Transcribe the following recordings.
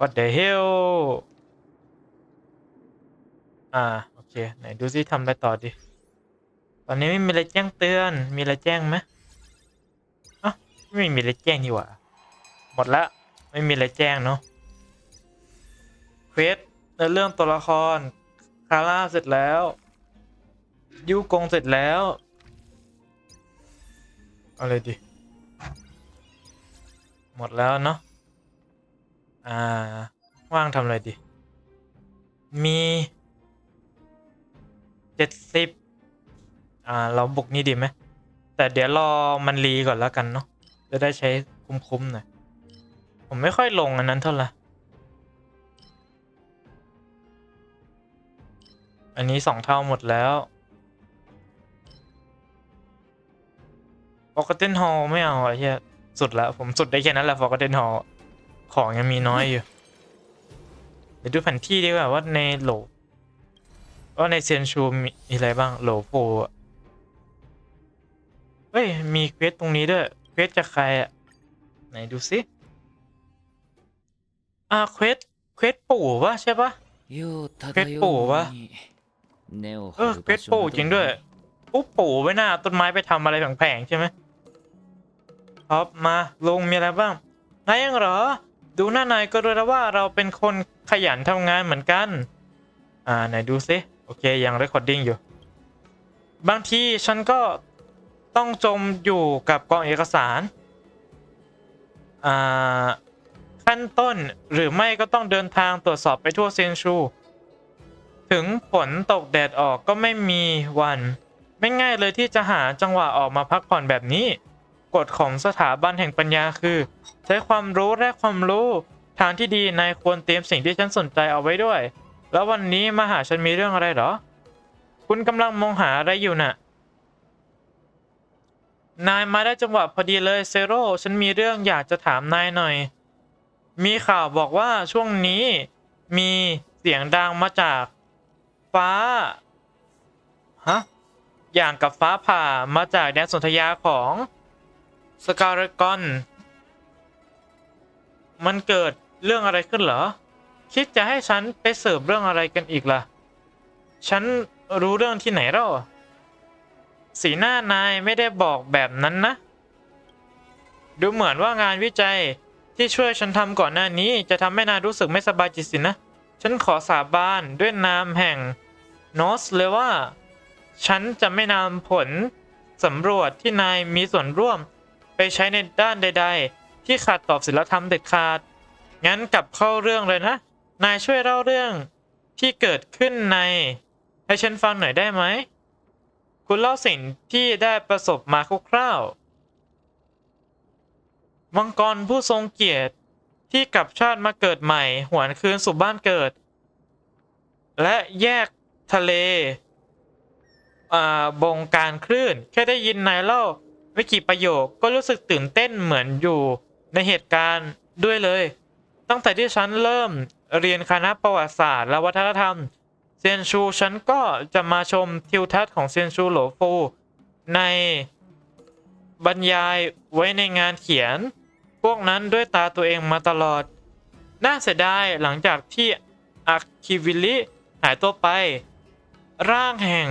what the hell อ่า โอเค ไหนดูซิทำอะไรต่อดิตอนนี้ไม่มีอะไรแจ้งเตือน มีอะไรแจ้งไหมอะไม่มีอะไรแจ้งนี่ว่า หมดละไม่มีอะไรแจ้งเนาะ เควสในเรื่องตัวละคร คาร่าเสร็จแล้ว ยูกงเสร็จแล้วอาเลยดิหมดแล้วเนาะ อ่า ว่างทำอะไรดิมีเจ็ดสิบอ่า เราบุกนี่ดีไหม แต่เดี๋ยวรอมันรีก่อนแล้วกันเนาะ จะได้ใช้คุ้มๆหน่อย ผมไม่ค่อยลงอันนั้นเท่าไหร่ อันนี้สองเท่าหมดแล้วฟอร์กเทนฮอลไม่เอาไอ้เหี้ยสุดละผมสุดได้แค่นั้นแหละฟอร์กเทนฮอล ของยังมีน้อยอยู่ เดี๋ยวดูแผนที่ดีกว่าว่าในโหลว่าในเซนชูมีอะไรบ้างโหลโฟเฮ้ย มีเควสตรงนี้ด้วย เควสจากใครอะ ไหนดูสิ อ่าเควสเควสปู่วะใช่ปะเควสปู่วะเออเควสปู่จริงด้วยปุ๊ปู่ไว้หน้าต้นไม้ไปทำอะไรแผงๆใช่ไหมครับมาลงมีอะไรบ้างนายยังเหรอ ดูหน้านายก็รู้แล้วว่าเราเป็นคนขยันทำงานเหมือนกัน อ่าไหนดูซิโอเคยังเรคคอร์ดิ้งอยู่ บางทีฉันก็ต้องจมอยู่กับกองเอกสาร อ่าขั้นต้นหรือไม่ก็ต้องเดินทางตรวจสอบไปทั่วเซนชู ถึงฝนตกแดดออกก็ไม่มีวัน ไม่ง่ายเลยที่จะหาจังหวะออกมาพักผ่อนแบบนี้ กฎของสถาบันแห่งปัญญาคือ ใช้ความรู้และความรู้ ทางที่ดีนายควรเตรียมสิ่งที่ฉันสนใจเอาไว้ด้วย แล้ววันนี้มาหาฉันมีเรื่องอะไรเหรอ คุณกำลังมองหาอะไรอยู่น่ะ นายมาได้จังหวะพอดีเลยเซโร่ฉันมีเรื่องอยากจะถามนายหน่อย มีข่าวบอกว่าช่วงนี้มีเสียงดังมาจาก ฟ้าฮะอย่างกับฟ้าผ่ามาจากแดนสนธยาของ สกา r กอน มันเกิดเรื่องอะไรขึ้นเหรอ คิดจะให้ฉันไปเสิร์ฟเรื่องอะไรกันอีกล่ะ ฉันรู้เรื่องที่ไหนแล้วสีหน้านายไม่ได้บอกแบบนั้นนะ ดูเหมือนว่างานวิจัยที่ช่วยฉันทำก่อนหน้านี้จะทำให้นายรู้สึกไม่สบายจิตสินะ ฉันขอสาบานด้วยนามแห่งโนสเลยว่า ฉันจะไม่นำผลสำรวจที่นายมีส่วนร่วม ไปใช้ในด้านใด ๆ ที่ขัดต่อศีลธรรมเด็ดขาด งั้นกลับเข้าเรื่องเลยนะ นายช่วยเล่าเรื่องที่เกิดขึ้นใน ให้ฉันฟังหน่อยได้ไหม คุณเล่าสิ่งที่ได้ประสบมาคร่าวๆมังกรผู้ทรงเกียรติที่กลับชาติมาเกิดใหม่ หวนคืนสู่บ้านเกิด และแยกทะเล อ่า บงการคลื่น แค่ได้ยินนายเล่า ไม่กี่ประโยคก็รู้สึกตื่นเต้นเหมือนอยู่ในเหตุการณ์ด้วยเลย ตั้งแต่ที่ฉันเริ่มเรียนคณะประวัติศาสตร์และวัฒนธรรม เซียนชูฉันก็จะมาชมทิวทัศน์ของเซียนชูโหลฟู ในบรรยายไว้ในงานเขียน พวกนั้นด้วยตาตัวเองมาตลอด น่าเสียดายหลังจากที่อาคิวิลิหายตัวไป ร่างแห่ง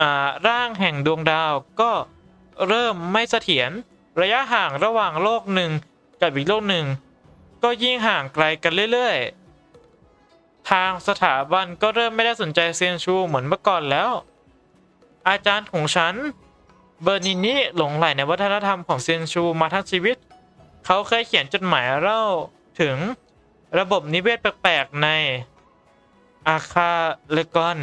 อ่าร่างแห่งดวงดาวก็ เริ่มไม่เสถียรระยะห่างระหว่างโลกหนึ่งกับอีกโลกหนึ่ง ก็ยิ่งห่างไกลกันเรื่อยๆ ทางสถาบันก็เริ่มไม่ได้สนใจเซียนชูเหมือนเมื่อก่อนแล้ว อาจารย์ของฉัน เบอร์นินิหลงใหลในวัฒนธรรมของเซียนชูมาทั้งชีวิต เขาเคยเขียนจดหมายเล่าถึงระบบนิเวศแปลกๆในอาคาเลกอน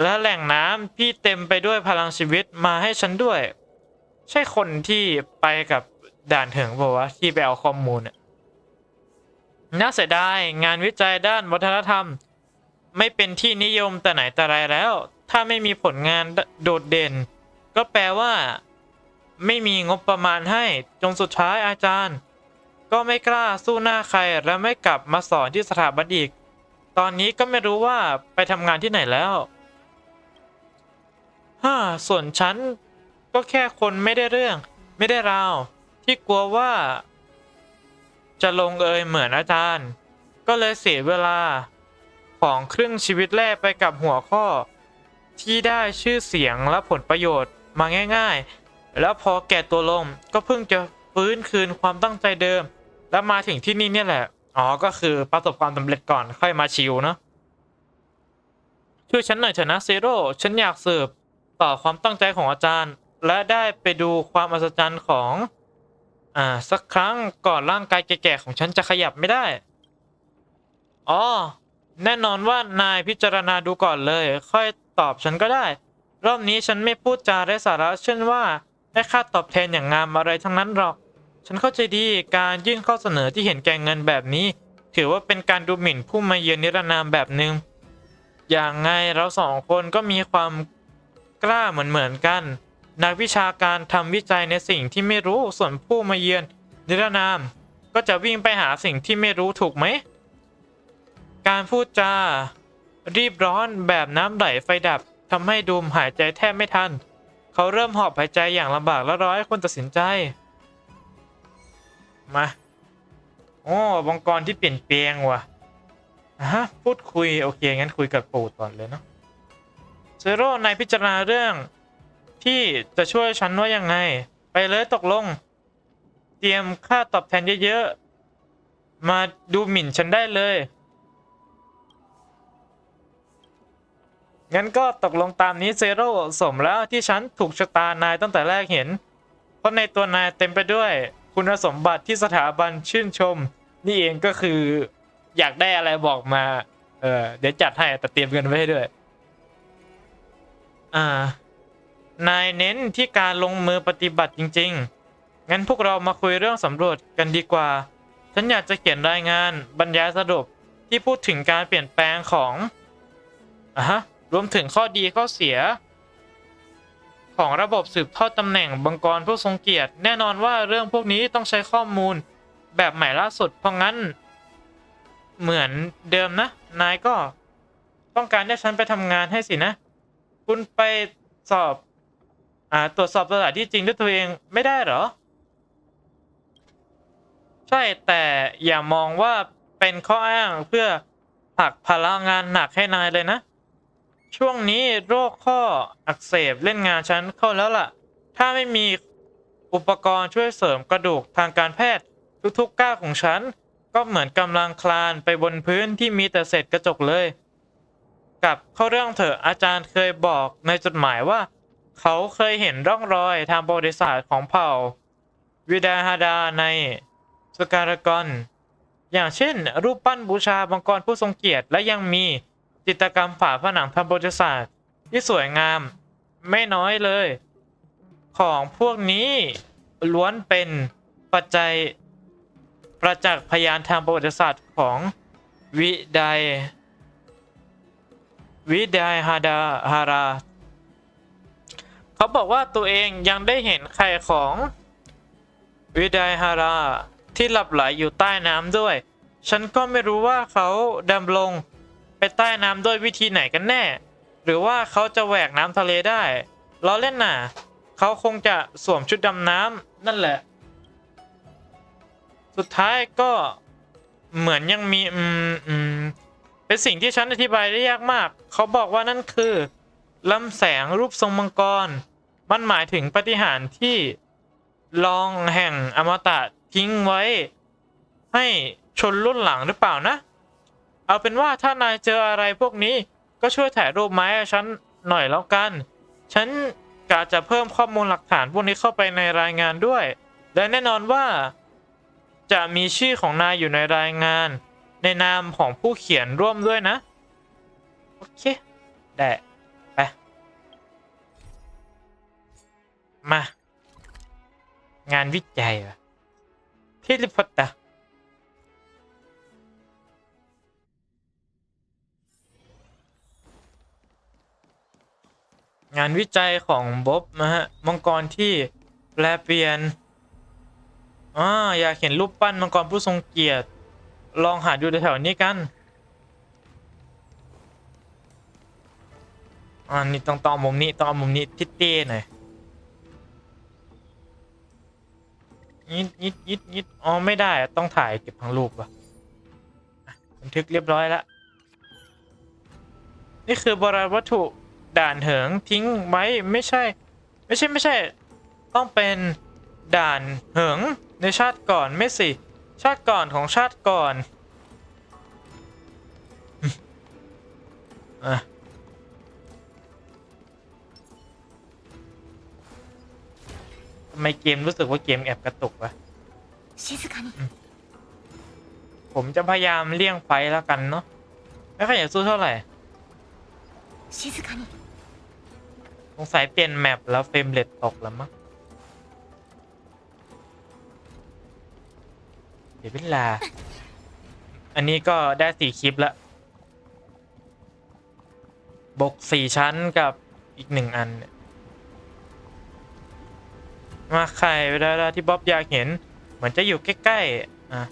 และแหล่งน้ำที่เต็มไปด้วยพลังชีวิตมาให้ฉันด้วย ใช่คนที่ไปกับด่านเถึงบอกว่าที่ไปเอาข้อมูลน่ะน่าเสียดายงานวิจัยด้านวัฒนธรรม ไม่เป็นที่นิยมแต่ไหนแต่ไรแล้ว ถ้าไม่มีผลงานโดดเด่น ก็แปลว่า ไม่มีงบประมาณให้จนสุดท้ายอาจารย์ ก็ไม่กล้าสู้หน้าใครและไม่กลับมาสอนที่สถาบันอีก ตอนนี้ก็ไม่รู้ว่าไปทำงานที่ไหนแล้ว ฮ่าส่วนฉันก็แค่คนไม่ได้เรื่อง ไม่ได้ราว ที่กลัวว่า จะลงเอยเหมือนอาจารย์ ก็เลยเสียเวลาของครึ่งชีวิตแรกไปกับหัวข้อ ที่ได้ชื่อเสียงและผลประโยชน์มาง่าย ๆ แล้วพอแก่ตัวลงก็เพิ่งจะฟื้นคืนความตั้งใจเดิม แล้วมาถึงที่นี่เนี่ยแหละ อ๋อ ก็คือประสบความสำเร็จก่อนค่อยมาชิวเนาะช่วยฉันหน่อยเถอะนะเซโร่ฉันอยากสืบ ต่อความตั้งใจของอาจารย์ และได้ไปดูความอัศจรรย์ของ อ่า สักครั้งก่อนร่างกายแก่ๆของฉันจะขยับไม่ได้ อ๋อ แน่นอนว่านายพิจารณาดูก่อนเลย ค่อยตอบฉันก็ได้ รอบนี้ฉันไม่พูดจาไร้สาระเช่นว่าให้ค่าตอบแทนอย่างงามอะไรทั้งนั้นหรอก ฉันเข้าใจดีการยื่นข้อเสนอที่เห็นแก่เงินแบบนี้ ถือว่าเป็นการดูหมิ่นผู้มาเยือนนิรนามแบบหนึ่งอย่างไงเราสองคนก็มีความ กล้าเหมือนเหมือนกัน นักวิชาการทำวิจัยในสิ่งที่ไม่รู้ส่วนผู้มาเยือนนิรนาม ก็จะวิ่งไปหาสิ่งที่ไม่รู้ถูกไหม การพูดจา รีบร้อนแบบน้ำไหลไฟดับทำให้ดูมหายใจแทบไม่ทัน เขาเริ่มหอบหายใจอย่างลำบากและร้อให้คนตัดสินใจ มาโอ้บังกรที่เปลี่ยนแปลงว่ะอะฮะพูดคุย โอเค งั้นคุยกับปู่ก่อนเลยเนาะ เซโร่นายพิจารณาเรื่อง ที่จะช่วยฉันว่ายังไง ไปเลยตกลง เตรียมค่าตอบแทนเยอะๆ มาดูหมิ่นฉันได้เลย งั้นก็ตกลงตามนี้เซโร่สมแล้วที่ฉันถูกชะตานายตั้งแต่แรกเห็น เพราะในตัวนายเต็มไปด้วย คุณสมบัติที่สถาบันชื่นชม นี่เองก็คืออยากได้อะไรบอกมา เออเดี๋ยวจัดให้แต่เตรียมเงินไว้ให้ด้วย อ่า นายเน้นที่การลงมือปฏิบัติจริง ๆ งั้นพวกเรามาคุยเรื่องสำรวจกันดีกว่า ฉันอยากจะเขียนรายงานบรรยายสรุปที่พูดถึงการเปลี่ยนแปลงของอะฮะ รวมถึงข้อดีข้อเสีย ของระบบสืบทอดตำแหน่งบังกรผู้ทรงเกียรติ แน่นอนว่าเรื่องพวกนี้ต้องใช้ข้อมูลแบบใหม่ล่าสุด เพราะงั้น เหมือนเดิมนะ นายก็ ต้องการให้ฉันไปทำงานให้สินะ คุณไปสอบ อ่า ตรวจสอบสถานที่จริงด้วยตัวเองไม่ได้เหรอ ใช่แต่อย่ามองว่าเป็นข้ออ้างเพื่อหักภาระงานหนักให้นายเลยนะ ช่วงนี้โรคข้ออักเสบเล่นงานฉันเข้าแล้วล่ะ ถ้าไม่มีอุปกรณ์ช่วยเสริมกระดูกทางการแพทย์ ทุกๆก้าวของฉัน ก็เหมือนกำลังคลานไปบนพื้นที่มีแต่เศษกระจกเลย กับเข้าเรื่องเถอะอาจารย์เคยบอกในจดหมายว่า เขาเคยเห็นร่องรอยทางประวัติศาสตร์ของเผ่า วิดาฮาดาในสการกอนอย่างเช่น รูปปั้นบูชาบังกรผู้ทรงเกียรติ และยังมีจิตรกรรมฝาผนังทางประวัติศาสตร์ที่สวยงามไม่น้อยเลย ของพวกนี้ล้วนเป็นปัจจัยประจักษ์พยานทางประวัติศาสตร์ของวิได วิไดฮาดาฮารา เขาบอกว่าตัวเองยังได้เห็นไข่ของวิไดฮารา ที่หลับไหลอยู่ใต้น้ำด้วย ฉันก็ไม่รู้ว่าเขาดำลงไปใต้น้ำด้วยวิธีไหนกันแน่ หรือว่าเขาจะแหวกน้ำทะเลได้ล้อเล่นน่ะ เขาคงจะสวมชุดดำน้ำนั่นแหละ สุดท้ายก็เหมือนยังมีอืมอืม เป็นสิ่งที่ฉันอธิบายได้ยากมาก เขาบอกว่านั่นคือลำแสงรูปทรงมังกร มันหมายถึงปฏิหารที่ลองแห่งอมตะทิ้งไว้ ให้ชนรุ่นหลังหรือเปล่านะ เอาเป็นว่าถ้านายเจออะไรพวกนี้ก็ช่วยถ่ายรูปมาให้ฉันหน่อยแล้วกัน ฉันกะจะเพิ่มข้อมูลหลักฐานพวกนี้เข้าไปในรายงานด้วย และแน่นอนว่า จะมีชื่อของนายอยู่ในรายงาน ในนามของผู้เขียนร่วมด้วยนะ โอเค ได้ ไป มา งานวิจัยอะพิลิพตตางานวิจัยของบ๊อบนะฮะ มังกรที่แปลเปลี่ยนอ่าอยากเห็นรูปปั้นมังกรผู้ทรงเกียรติ ลองหาดูแถวๆนี้กันอ่านี่ต้องตอมุมนี้ตอมุมนี้ทิศเต้หน่อยยิดยิดยิดยิดอ๋อไม่ได้ต้องถ่ายเก็บทั้งรูปวะอะบันทึกเรียบร้อยแล้วนี่คือโบราณวัตถุด่านเหิงทิ้งไว้ไม่ใช่ ไม่ใช่ไม่ใช่ ต้องเป็นด่านเหิงในชาติก่อนไม่สิ ชาติก่อนของชาติก่อนอทำไมเกมรู้สึกว่าเกมแอบกระตุกวะผมจะพยายามเลี่ยงไฟแล้วกันเนาะไม่ค่อยอยากสู้เท่าไหร่สงสัยเปลี่ยนแมปแล้วเฟรมเรทตกแล้วมั้ง เดี๋ยวเวลา อันนี้ก็ได้สี่คลิปละบกสี่ชั้นกับอีกหนึ่งอัน มาใครเวลาที่บ๊อบอยากเห็น เหมือนจะอยู่ใกล้ๆ อะ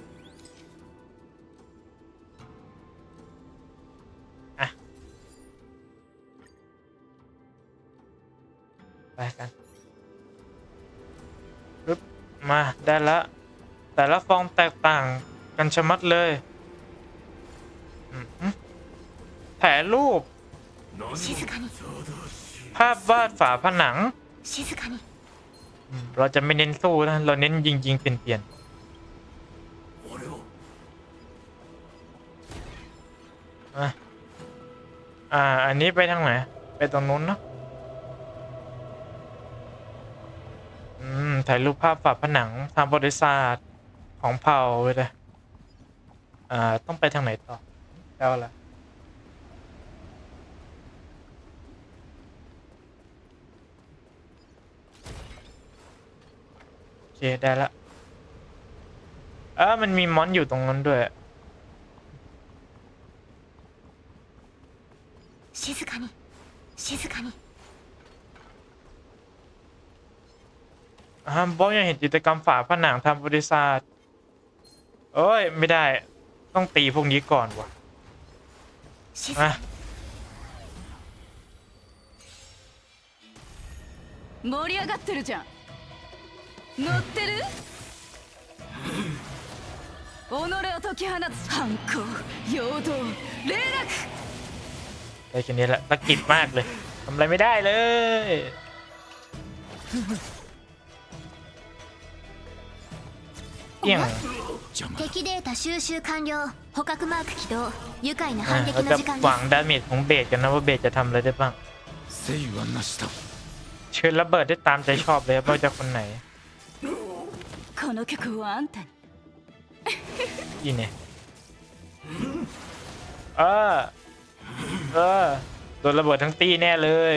ไปกันปึ๊บมา ได้และ แต่ละฟองแตกต่างกันชะมัดเลยแผลรูป ภาพวาดฝาผนัง เราจะไม่เน้นสู้นะ เราเน้นยิงยิงเปลี่ยนเปลี่ยนอ่า อันนี้ไปทางไหน ไปตรงนู้นเนาะอืม ถ่ายรูปภาพฝาผนังทางบริษัท ของเผ่าไปเลยอ่า ต้องไปทางไหนต่อแล้วล่ะ โอเค ได้ละเออมันมีมอนอยู่ตรงนั้นด้วย 静かに静かに อ่าบอกยังเห็นกิจกรรมฝาผนังทำบริษัท เอ้ย ไม่ได้ ต้องตีพวกนี้ก่อนวะ 静 อ่ะ かに盛り上がってるじゃん乗ってる己を解き放つ反抗陽動霊落 ได้แค่นี้แหละตะกิดมากเลยทำอะไรไม่ได้เลยเอี่ยง 敵データ収集完了捕獲マーク起動愉快な อ่ะ 反撃 เรา の จะ 時間 หวัง です ดาเมจของเบสกันนะว่าเบสจะทำอะไรได้บ้าง 誠意はなしだ เชิญระเบิดได้ตามใจชอบเลยไม่ว่าจะคนไหน この曲はあんたに อีเนี่ยเออเออโดนระเบิดทั้งตีแน่เลย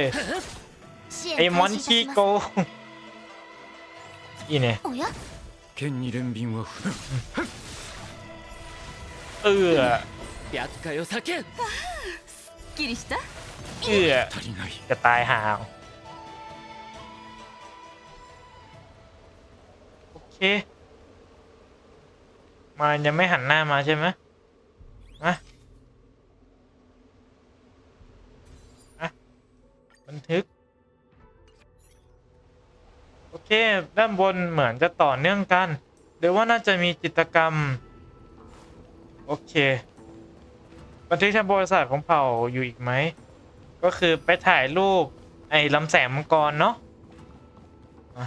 支 ไอ้ 援 มอน 開始い ขี้ たし โก ます งอีเนี่ย おや 剣に連便は振る เอื้อ 厄介を避けすっきりした เอื้อ 足りない จะตายหาวโอเค มันยังไม่หันหน้ามาใช่ไหมมาอ่ะบันทึก โอเคด้านบนเหมือนจะต่อเนื่องกัน หรือว่าน่าจะมีกิจกรรม โอเคบันทึกทางบริษัทของเผ่าอยู่อีกไหม ก็คือไปถ่ายรูป ไอ้ลำแสงมังกรเนาะอะ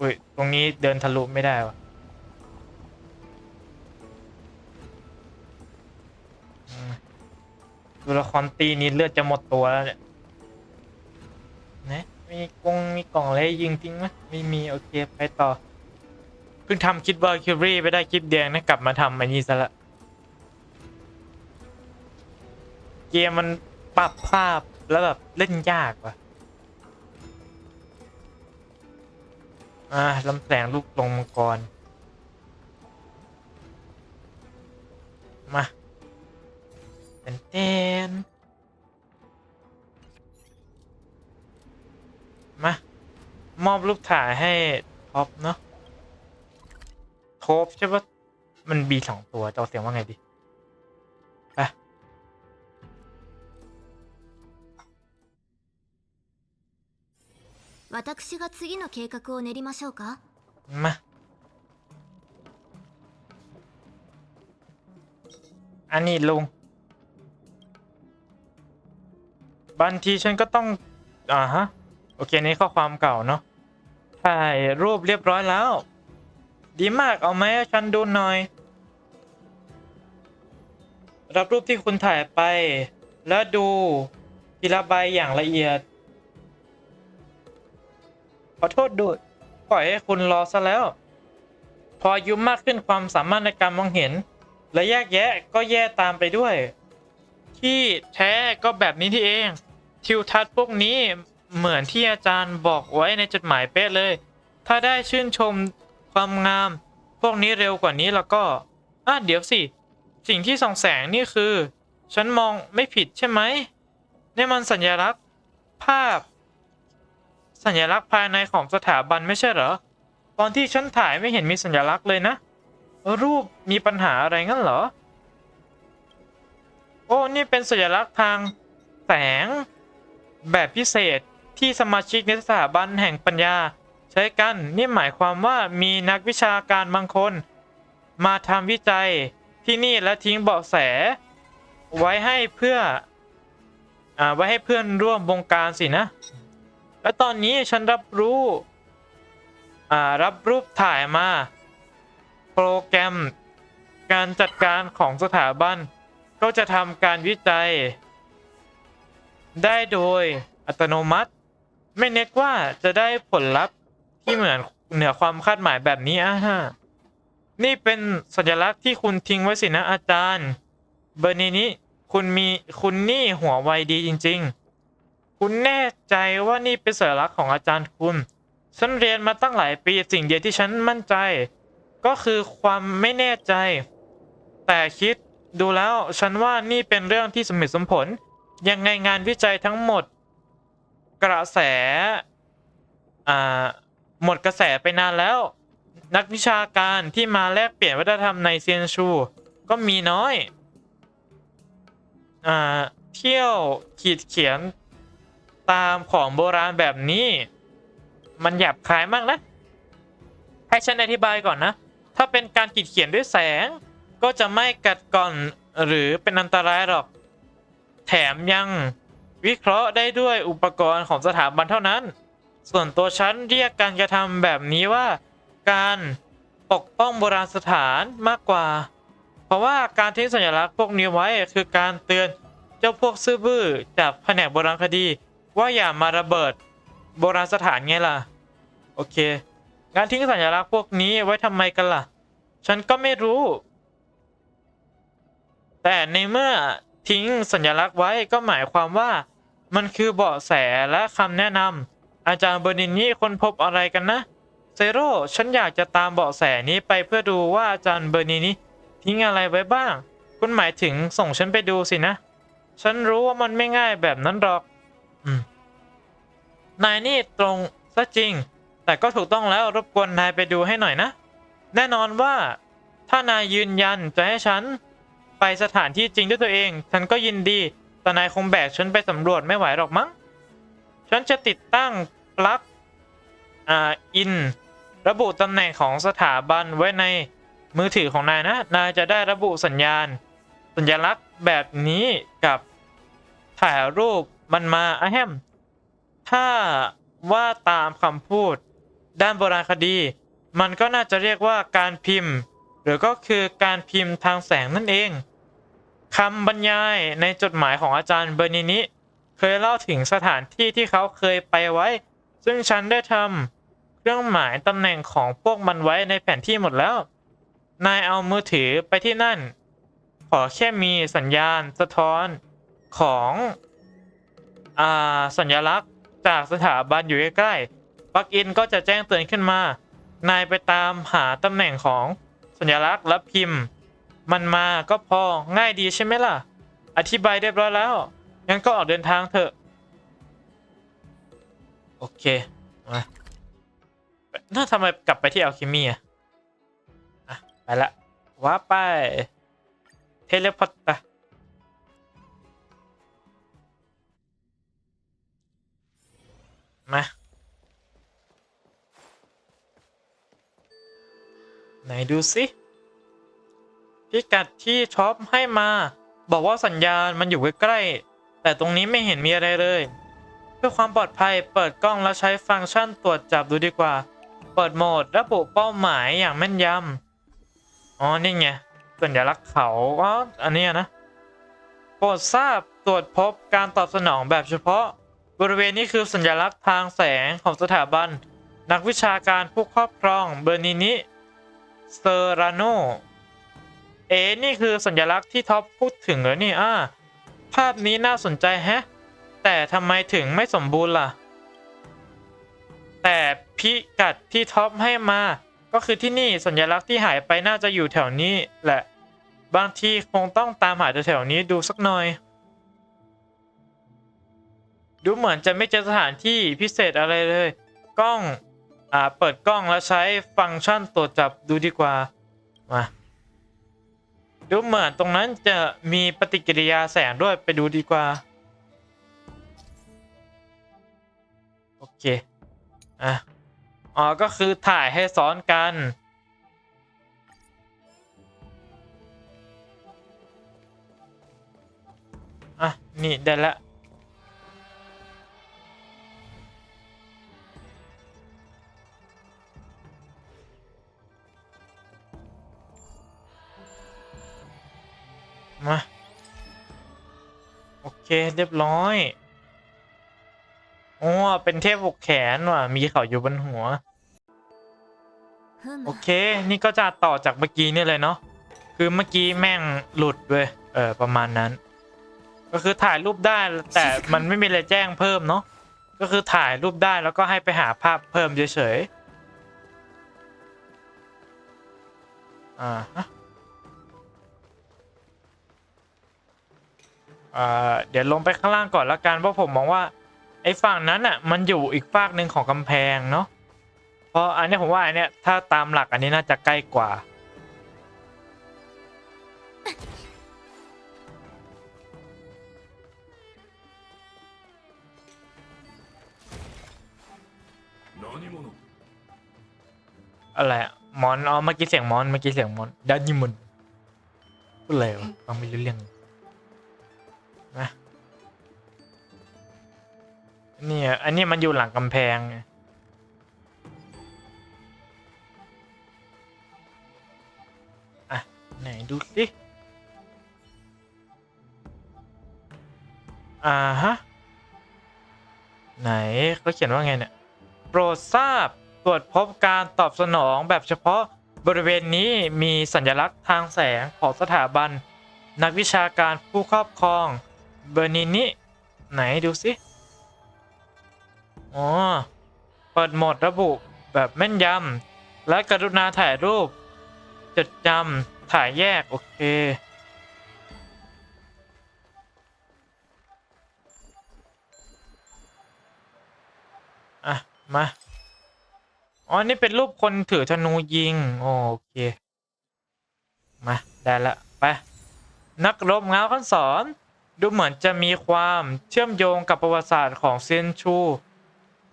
อุ้ย ตรงนี้เดินทะลุไม่ได้วะอืมดูละครตีนี้เลือดจะหมดตัวแล้วเนี่ยนะ มีกงมีกล่องอะไรยิงทิ้งไหมไม่มีโอเคไปต่อ เพิ่งทำคลิปบอลคิวรี่ไปได้คลิปเดียวนะกลับมาทำอันนี้ซะละ เกมมันปรับภาพแล้วแบบเล่นยากว่ะอ่าลำแสงลูกลงมังกร มาเต้นเต้น มามอบรูปถ่ายให้ท็อปเนาะท็อปใช่ปะมันบีสองตัวจะเอาเสียงว่าไงดีไป私が次の計画を練りましょうかมาอันนี้ลงบางทีฉันก็ต้องอ่าฮะ โอเคนี่ข้อความเก่าเนาะถ่ายรูปเรียบร้อยแล้ว ดีมากเอาไหมฉันดูหน่อย รับรูปที่คุณถ่ายไป แล้วดูทีละใบอย่างละเอียด ขอโทษด้วยปล่อยให้คุณรอซะแล้ว พออายุมากขึ้นความสามารถในการมองเห็น และแยกแยะก็แย่ตามไปด้วย ที่แท้ก็แบบนี้ที่เอง ทิวทัศน์พวกนี้ เหมือนที่อาจารย์บอกไว้ในจดหมายเป๊ะเลย ถ้าได้ชื่นชมความงาม พวกนี้เร็วกว่านี้แล้วก็อะเดี๋ยวสิ สิ่งที่ส่องแสงนี่คือ ฉันมองไม่ผิดใช่ไหมนี่มันสัญลักษณ์ภาพ สัญลักษณ์ภายในของสถาบันไม่ใช่เหรอ ตอนที่ฉันถ่ายไม่เห็นมีสัญลักษณ์เลยนะ รูปมีปัญหาอะไรงั้นเหรอ โอ้ นี่เป็นสัญลักษณ์ทางแสงแบบพิเศษ ที่สมาชิกในสถาบันแห่งปัญญา ใช้กันนี่หมายความว่ามีนักวิชาการบางคน มาทำวิจัยที่นี่และทิ้งเบาะแส ไว้ให้เพื่ออ่าไว้ให้เพื่อนร่วมวงการสินะ และตอนนี้ฉันรับรู้อ่ารับรูปถ่ายมา โปรแกรมการจัดการของสถาบัน ก็จะทำการวิจัย ได้โดยอัตโนมัติ ไม่เนึกว่าจะได้ผลลัพธ์ที่เหมือนเหนือความคาดหมายแบบนี้อะฮะนี่เป็นสัญลักษณ์ที่คุณทิ้งไว้สินะอาจารย์ เบอร์นี้นี้คุณมีคุณนี่หัวไวดีจริง ๆ คุณแน่ใจว่านี่เป็นสัญลักษณ์ของอาจารย์คุณ ฉันเรียนมาตั้งหลายปีสิ่งเดียวที่ฉันมั่นใจ ก็คือความไม่แน่ใจ แต่คิดดูแล้วฉันว่านี่เป็นเรื่องที่สมเหตุสมผล ยังไงงานวิจัยทั้งหมด กระแส อ่า หมดกระแสไปนานแล้ว นักวิชาการที่มาแลกเปลี่ยนวัฒนธรรมในเซียนชู ก็มีน้อย อ่า เที่ยวขีดเขียนตามของโบราณแบบนี้ มันหยาบคายมากนะให้ฉันอธิบายก่อนนะ ถ้าเป็นการขีดเขียนด้วยแสง ก็จะไม่กัดก่อนหรือเป็นอันตรายหรอก แถมยัง วิเคราะห์ได้ด้วยอุปกรณ์ของสถาบันเท่านั้น ส่วนตัวฉันเรียกการกระทำแบบนี้ว่า การปกป้องโบราณสถานมากกว่า เพราะว่าการทิ้งสัญลักษณ์พวกนี้ไว้คือการเตือนเจ้าพวกซื่อบื้อจากแผนกโบราณคดี ว่าอย่ามาระเบิดโบราณสถานไงล่ะ โอเคงานทิ้งสัญลักษณ์พวกนี้ไว้ทำไมกันล่ะ ฉันก็ไม่รู้ แต่ในเมื่อทิ้งสัญลักษณ์ไว้ก็หมายความว่า มันคือเบาะแสและคำแนะนำอาจารย์เบอร์นินนี่ค้นพบอะไรกันนะเซโร่ฉันอยากจะตามเบาะแสนี้ไปเพื่อดูว่าอาจารย์เบอร์นินี่ทิ้งอะไรไว้บ้าง คุณหมายถึงส่งฉันไปดูสินะ ฉันรู้ว่ามันไม่ง่ายแบบนั้นหรอก อืม นายนี่ตรงซะจริง แต่ก็ถูกต้องแล้วรบกวนนายไปดูให้หน่อยนะ แน่นอนว่า ถ้านายยืนยันจะให้ฉัน ไปสถานที่จริงด้วยตัวเอง ฉันก็ยินดี แต่นายคงแบกฉันไปสำรวจไม่ไหวหรอกมั้ง ฉันจะติดตั้งปลั๊กอ่าอิน ระบุตำแหน่งของสถาบันไว้ในมือถือของนายนะ นายจะได้ระบุสัญญาณ สัญลักษณ์แบบนี้กับถ่ายรูปมันมาอะแฮม ถ้าว่าตามคำพูด ด้านโบราณคดี มันก็น่าจะเรียกว่าการพิมพ์ หรือก็คือการพิมพ์ทางแสงนั่นเอง คำบรรยายในจดหมายของอาจารย์เบอร์นินิ เคยเล่าถึงสถานที่ที่เขาเคยไปไว้ ซึ่งฉันได้ทำเครื่องหมายตำแหน่งของพวกมันไว้ในแผนที่หมดแล้ว นายเอามือถือไปที่นั่น ขอแค่มีสัญญาณสะท้อนของอ่าสัญลักษณ์จากสถาบันอยู่ใกล้ๆปลั๊กอินก็จะแจ้งเตือนขึ้นมา นายไปตามหาตำแหน่งของสัญลักษณ์และพิมพ์ มันมาก็พอง่ายดีใช่ไหมล่ะ อธิบายเรียบร้อยแล้ว งั้นก็ออกเดินทางเถอะ โอเคมาน่าทำไมกลับไปที่อัลคิมีอะอะไปละว้าไป เทเลพอร์ตไปมาไหนดูสิ พิกัดที่ช็อปให้มา บอกว่าสัญญาณมันอยู่ใกล้ๆแต่ตรงนี้ไม่เห็นมีอะไรเลย เพื่อความปลอดภัยเปิดกล้องแล้วใช้ฟังก์ชันตรวจจับดูดีกว่า เปิดโหมดระบุเป้าหมายอย่างแม่นยำอ๋อนี่ไงสัญลักษณ์เขาอ๋ออันนี้นะโปรดทราบตรวจพบการตอบสนองแบบเฉพาะ บริเวณนี้คือสัญลักษณ์ทางแสงของสถาบัน นักวิชาการผู้ครอบครองเบอร์นินิเซอราโน เอ๋นี่คือสัญลักษณ์ที่ท็อปพูดถึงเหรอนี่อ่าภาพนี้น่าสนใจแฮะ แต่ทำไมถึงไม่สมบูรณ์ล่ะ แต่พิกัดที่ท็อปให้มา ก็คือที่นี่สัญลักษณ์ที่หายไปน่าจะอยู่แถวนี้แหละ บางทีคงต้องตามหาแถวๆนี้ดูสักหน่อย ดูเหมือนจะไม่เจอสถานที่พิเศษอะไรเลย กล้อง อ่า เปิดกล้องแล้วใช้ฟังก์ชันตรวจจับดูดีกว่า มา ดูเหมือนตรงนั้นจะมีปฏิกิริยาแสงด้วยไปดูดีกว่า โอเค อะ อ๋อ ก็คือถ่ายให้ซ้อนกัน อะ นี่ได้ละ มา โอเคเรียบร้อยโอ้เป็นเทพหกแขนว่ะ มีเขาอยู่บนหัว โอเค นี่ก็จะต่อจากเมื่อกี้นี่เลยเนาะคือเมื่อกี้แม่งหลุดเว้ยเออประมาณนั้น ก็คือถ่ายรูปได้แต่มันไม่มีอะไรแจ้งเพิ่มเนาะก็คือถ่ายรูปได้แล้วก็ให้ไปหาภาพเพิ่มเฉยๆอ่า เดี๋ยวลงไปข้างล่างก่อนละกันเพราะผมมองว่าไอ้ฝั่งนั้นอะมันอยู่อีกฝากหนึ่งของกำแพงเนาะเพราะอันนี้ผมว่าอันเนี้ยถ้าตามหลักอันนี้น่าจะใกล้กว่า อะไรมอนอ๋อเมื่อกี้เสียงมอนเมื่อกี้เสียงมอนดันยิมุนพูดอะไรวะฟังไม่รู้เรื่อง นะเนี่ยอันนี้มันอยู่หลังกำแพงไงอะ ไหนดูสิ อ่าฮะ ไหนเขาเขียนว่าไงเนี่ย โปรดทราบตรวจพบการตอบสนองแบบเฉพาะบริเวณนี้มีสัญลักษณ์ทางแสงของสถาบัน นักวิชาการผู้ครอบครอง เบอร์นินิไหนดูสิอ๋อเปิดโหมดระบุแบบแม่นยำและกรุณาถ่ายรูป จดจำถ่ายแยก โอเคอะ มา อ๋อ นี่เป็นรูปคนถือธนูยิง โอเค มา ได้ละ ไป นักรบง้าขั้นสอน ดูเหมือนจะมีความเชื่อมโยงกับประวัติศาสตร์ของเซนชู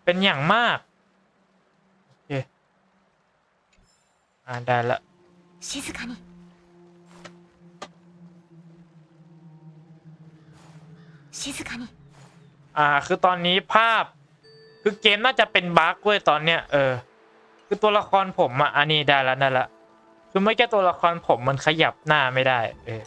เป็นอย่างมาก โอเค อ่าได้ละอ่า คือตอนนี้ภาพ คือเกมน่าจะเป็นบั๊กเว้ยตอนเนี้ย เออ คือตัวละครผมอะอันนี้ได้แล้วนั่นละ คือไม่แค่ตัวละครผมมันขยับหน้าไม่ได้ เออ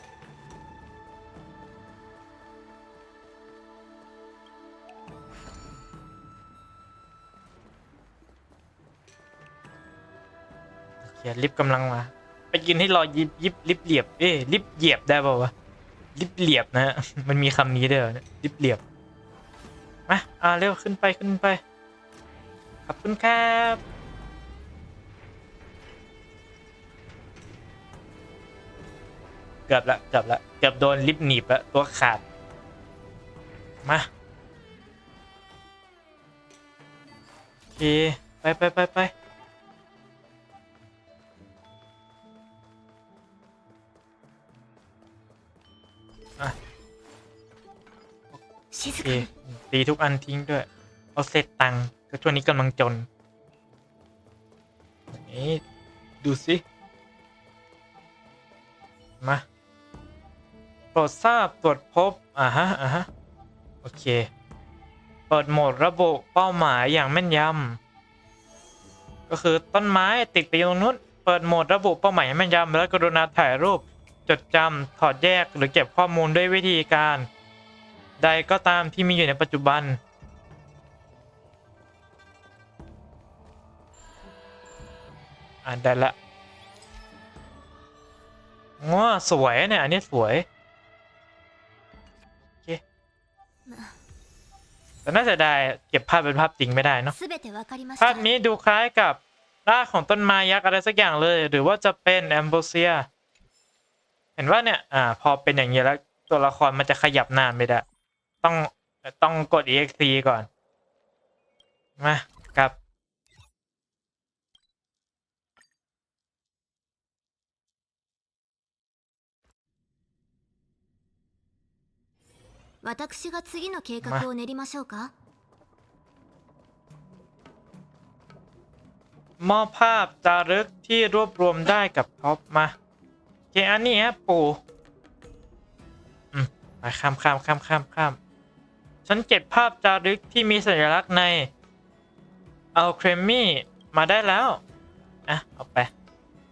โอเคลิฟต์กำลังมา ไปกินให้รอยิบยิบลิฟต์เหลียบ เอ้ลิฟต์เหยียบได้ป่าวะลิฟต์เหลียบนะฮะมันมีคำนี้ด้วยเหรอเนี่ยลิฟต์เหลียบมาอ่าเร็วขึ้นไปขึ้นไปขอบคุณครับเกือบละเกือบละเกือบโดนลิฟต์หนีบละตัวขาด มาโอเคไปไปไปไป ตีทุกอันทิ้งด้วย เอาเสร็ตังค์ก็ช่วงนี้กำลังจนนี่ดูสิมาตรวจทราบตรวจพบ อ่าฮะ อ่าฮะ โอเค เปิดโหมดระบบเป้าหมายอย่างแม่นยำ ก็คือต้นไม้ติดไปตรงนู้น เปิดโหมดระบบเป้าหมายแม่นยำแล้วกรุณาถ่ายรูป จดจำถอดแยกหรือเก็บข้อมูลด้วยวิธีการ ใดก็ตามที่มีอยู่ในปัจจุบัน อ่านได้ละง้อสวยเนี่ย อันนี้สวย โอเค แต่น่าจะได้เก็บภาพเป็นภาพจริงไม่ได้เนาะ ภาพนี้ดูคล้ายกับรากของต้นไม้ยักษ์อะไรสักอย่างเลย หรือว่าจะเป็นแอมโบเซีย เห็นว่าเนี่ย อ่า พอเป็นอย่างนี้แล้วตัวละครมันจะขยับนานไม่ได้ ต้องต้องกด exe ก่อน มากับ 私が次の計画を練りましょうか มอบภาพจารึกที่รวบรวมได้กับท็อปมาโอเคอันนี้ฮะปูอืมมาข้ามข้ามข้ามข้ามข้าม ฉันเก็บภาพจารึกที่มีสัญลักษณ์ในเอาเครมมี่มาได้แล้ว อะ เอาไป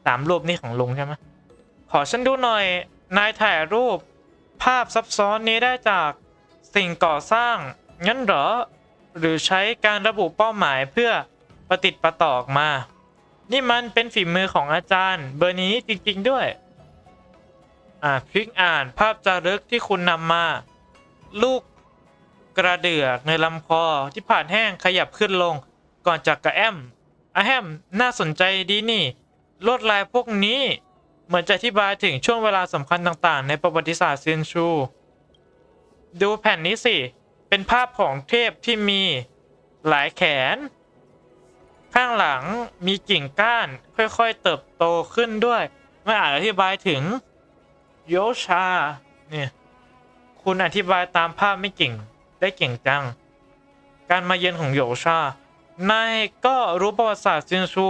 สามรูปนี่ของลุงใช่ไหมขอฉันดูหน่อย นายถ่ายรูป ภาพซับซ้อนนี้ได้จากสิ่งก่อสร้าง งั้นเหรอ หรือใช้การระบุเป้าหมายเพื่อประติดประต่อออกมา นี่มันเป็นฝีมือของอาจารย์ เบอร์นี้จริง ๆ ด้วย อ่าพลิกอ่านภาพจารึกที่คุณนำมา ลูก กระเดือกในลำคอที่ผ่านแห้งขยับขึ้นลง ก่อนจากกระแอมอะแฮมน่าสนใจดีนี่ ลวดลายพวกนี้ เหมือนจะอธิบายถึงช่วงเวลาสำคัญต่างๆ ในประวัติศาสตร์เซียนชู ดูแผ่นนี้สิ เป็นภาพของเทพที่มีหลายแขน ข้างหลังมีกิ่งก้าน ค่อยๆเติบโตขึ้นด้วยไม่อาจอธิบายถึงโยชาเนี่ยคุณอธิบายตามภาพไม่เก่ง ได้เก่งจัง การมาเยือนของโยชานายก็รู้ประวัติศาสตร์ซินชู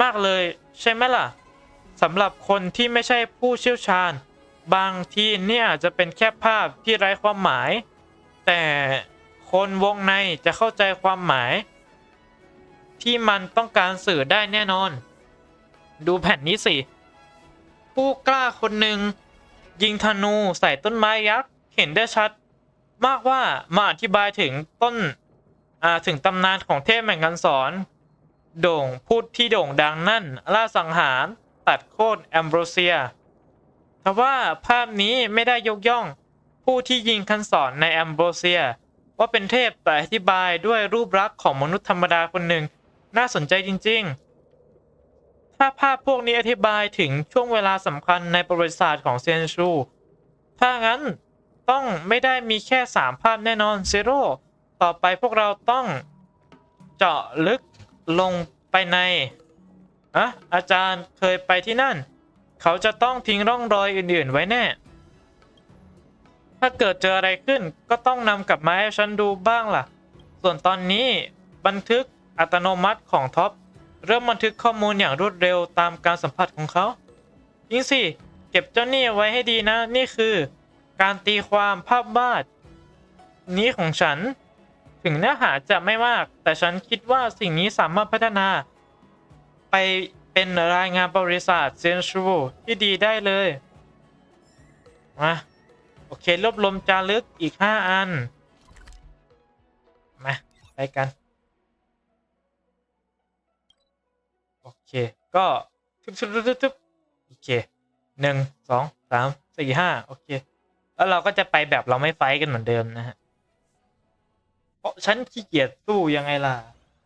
มากเลยใช่ไหมล่ะสำหรับคนที่ไม่ใช่ผู้เชี่ยวชาญ บางทีเนี่ยอาจจะเป็นแค่ภาพที่ไร้ความหมาย แต่คนวงในจะเข้าใจความหมาย ที่มันต้องการสื่อได้แน่นอน ดูแผ่นนี้สิ ผู้กล้าคนหนึ่งยิงธนูใส่ต้นไม้ยักษ์ เห็นได้ชัด มากว่ามาอธิบายถึงต้นถึงตำนานของเทพแห่งการสอน โด่งพูดที่โด่งดังนั่นล่าสังหารตัดโค่นแอมโบรเซียทว่าภาพนี้ไม่ได้ยกย่องผู้ที่ยิงคันสอนในแอมโบรเซีย ว่าเป็นเทพแต่อธิบายด้วยรูปลักษณ์ของมนุษย์ธรรมดาคนหนึ่งน่าสนใจจริง ๆ ถ้าภาพพวกนี้อธิบายถึงช่วงเวลาสำคัญในประวัติศาสตร์ของเซียนชู ถ้างั้น ต้องไม่ได้มีแค่ 3 ภาพแน่นอนเซโร่ต่อไปพวกเราต้องเจาะลึกลงไปในอะอาจารย์เคยไปที่นั่น เขาจะต้องทิ้งร่องรอยอื่นๆไว้แน่ ถ้าเกิดเจออะไรขึ้นก็ต้องนำกลับมาให้ฉันดูบ้างล่ะ ส่วนตอนนี้บันทึกอัตโนมัติของท็อปเริ่มบันทึกข้อมูลอย่างรวดเร็วตามการสัมผัสของเขา ยิงสิ เก็บเจ้านี่ไว้ให้ดีนะ นี่คือ การตีความภาพวาด นี้ของฉัน ถึงเนื้อหาจะไม่มาก แต่ฉันคิดว่าสิ่งนี้สามารถพัฒนา ไปเป็นรายงานประวัติศาสตร์เซนชูที่ดีได้เลยมาโอเค รวบรวมจารึกอีก 5 อัน มา ไปกัน โอเค ก็ทึบทึบทึบทึบโอเคหนึ่งสองสามสี่ห้าโอเค แล้วเราก็จะไปแบบเราไม่ไฟท์กันเหมือนเดิมนะฮะเพราะฉันขี้เกียจสู้ยังไงล่ะ